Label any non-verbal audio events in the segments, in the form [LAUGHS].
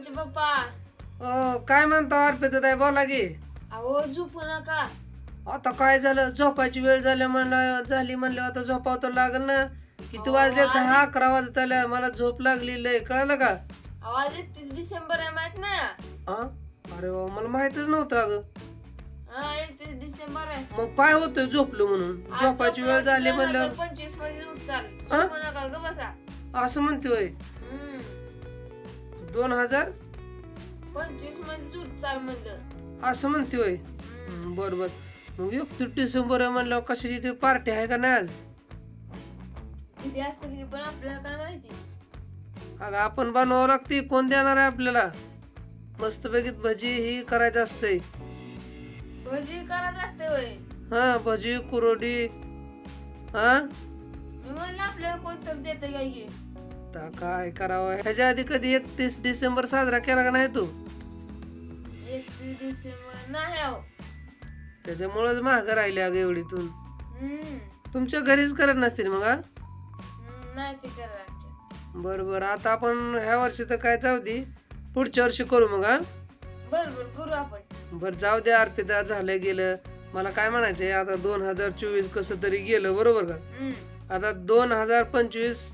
पवनचे पप्पा. अ, काय म्हणता अर्पित ताई बोला की. अहो झोपू नका. आता काय झालं? झोपायची वेळ झाली म्हणलं झाली म्हणलं आता झोपावं तर लागल ना. किती वाजले? दहा अकरा वाजत आल्या मला झोप लागली लय. कळलं का? आवाज एकतीस डिसेंबर आहे माहीत ना? हा अरे वा मला माहितच नव्हतं अगं. हा एकतीस डिसेंबर आहे. मग काय होतं झोपलो म्हणून? आज झोपायची वेळ झोपला की झाली दोन हजार म्हणल्यावर. पंचवीसमध्ये हा? झोपू नका ग बसा. असं म्हणतोय. दोन हजार पंचवीसमध्ये उठचाल म्हणलं असं म्हणतोय हम्म. बर बर. मग एकतीस डिसेंबर आहे म्हणल्यावर कशाची ती पार्टी आहे का नाही आज? किती असेल की पण आपल्याला काय माहिती? अगं आपण बनवावं लागते. कोण देणार आहे आपल्याला? मस्तपैकी भजी ही करायचं असते. भजी करत असते वय हा भजी कुरोडी. हा? मी म्हणलं आपल्याला कोणतरी देते काय की? आता काय करावं? ह्याच्या आधी कधी एकतीस डिसेंबर साजरा केला का नाही तू? एकतीस डिसेंबर नाही अहो त्याच्यामुळेच महाग राहिले अगं एवढीतून. हम्म. तुमच्या घरीच करत नसतील मग हा? हम्म, नाही ते करा बरं बरं. आता आपण ह्या वर्षी तर काय जाऊ दे. पुढच्या वर्षी करू मग हा? बर बर. करू आपण. बरं जाऊ दे अर्पिता. झालं गेलं. मला काय म्हणायचंय आता दोन हजार चोवीस कसं तरी गेलं बरोबर का? हम्म. आता दोन हजार पंचवीस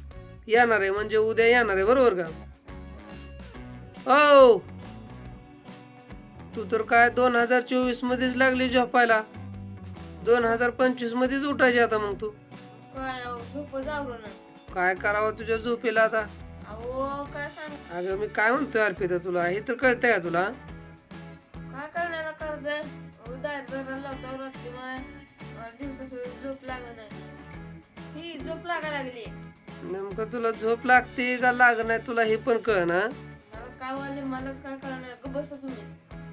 येणार आहे म्हणजे उद्या येणार आहे बरोबर का? ओ तू तर काय दोन हजार चोवीस मध्येच लागली झोपायला दोन हजार पंचवीस मध्येच उठायची आता मग तू. काय झोप करावं तुझ्या झोपेला आता? अहो काय सांग. अगं मी काय म्हणतोय अर्पिता तुला? हे तर कळतंय का तुला? काय करण्याला कर्ज लावता रात्री मला. झोप लागत नाही. ही झोप लागा लागली. नेमकं तुला झोप लागते का लाग नाही तुला हे पण कळ ना मला काय वाले मलाच काय करणार ग बसा तुम्ही.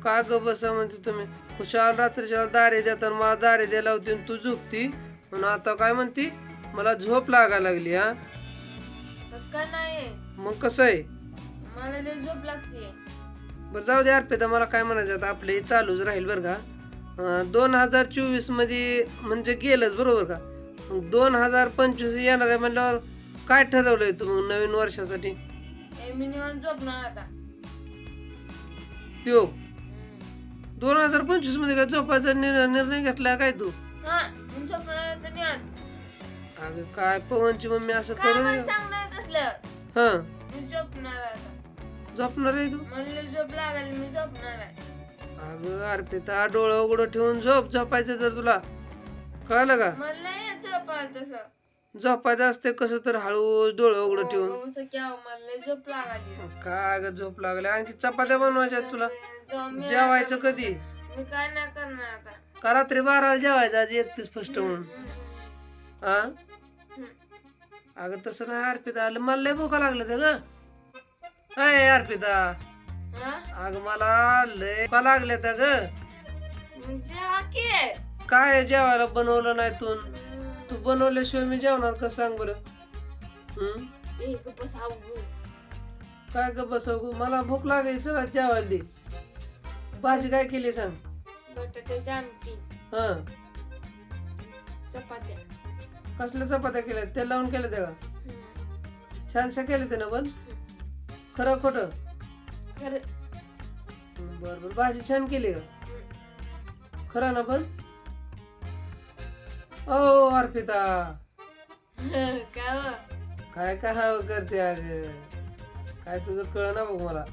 का ग बसा म्हणते तुम्ही? खुशाल रात्रीच्या दारे देतात मला दारे द्यायला होती आणि तू झोपती? म्हणून आता काय म्हणती? मला झोप लागायला लागली हा? तस काय नाही मग कसं आहे? मला लय झोप लागते बरं जाऊ दे अर्पिता मला काय म्हणायचं आता? आपले चालूच राहील बरं का? दोन हजार चोवीसमध्ये म्हणजे गेलंच बरोबर का? दोन हजार पंचवीस येणार आहे म्हणल्यावर काय ठरवलंय तू नवीन वर्षासाठी? ए मी निवांत झोपणार आता. त्यो. हम्म. दोन हजार पंचवीसमध्ये काय झोपायचा निर्णय निर्णय घेतला काय तू? हा मी झोपणार आता निवांत. अगं काय पवनची मम्मी असं काय करू मला नये सांगणार तसलं. हा. मी झोपणार आता. झोपणार आहे तू? मला झोप लागली मी झोपणार आहे. अगं अर्पिता डोळं उघडं ठेवून झोप. झोपायचं जर तुला. कळलं का? मला नाही येत झोप आलं तसं. झोपायचं असते कसं तर हळू डोळं उघडं ठेवून. हो, हो, झोप लागली. काय अगं झोप लागली? आणखी चपात्या बनवायच्या तुला? जेवायचं कधी? मी काय नाही करणार आता. का रात्री बाराला जेवायचं? आज एकतीस फर्स्ट म्हणून. हा. अगं तसं नाही अर्पिता. आलं मला लय भूका लागलं ते ग. अय अर्पिता. हा? अगं मला लय भूका लागल्या त्या ग. की. काय जेवायला बनवलं नाही तू? तू बनवल्याशिवाय मी जेवणार का सांग बरं? हम्म ए गप्प सावगू काय ग बसव मला भूक लागायचं चला जेवायला दे. भाजी काय केली सांग? बटाट्याची आमटी. हा. चपात्या. कसल्या चपात्या केल्या? तेल लावून केल्या त्या का? हम्म. छानशा केल्या त्यानं पण? खरं खोटं? खरं. बर बर. भाजी छान केली का? खरं ना पण? ओ अर्पिता. [LAUGHS] काय हो? काय हवं करते अग? काय तुझं कळ ना बघ मला.